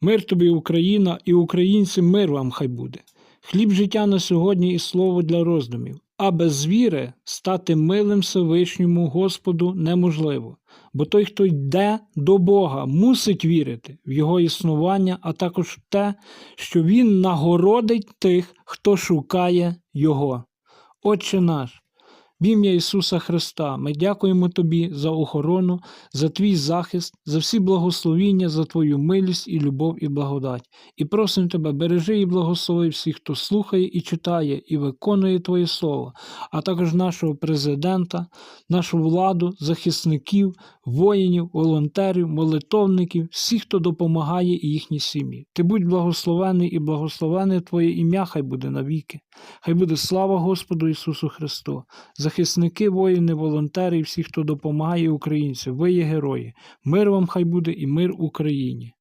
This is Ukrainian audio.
Мир тобі, Україна, і українці, мир вам хай буде. Хліб життя на сьогодні і слово для роздумів. А без віри стати милим Всевишньому Господу неможливо, бо той, хто йде до Бога, мусить вірити в Його існування, а також в те, що Він нагородить тих, хто шукає Його. Отче наш, в ім'я Ісуса Христа, ми дякуємо Тобі за охорону, за Твій захист, за всі благословіння, за Твою милість і любов і благодать. І просимо Тебе, бережи і благослови всіх, хто слухає і читає, і виконує Твоє Слово, а також нашого президента, нашу владу, захисників, воїнів, волонтерів, молитовників, всіх, хто допомагає і їхні сім'ї. Ти будь благословений і благословене Твоє ім'я хай буде навіки. Хай буде слава Господу Ісусу Христу. Захисники, воїни, волонтери і всі, хто допомагає українцям, ви є герої. Мир вам хай буде і мир Україні.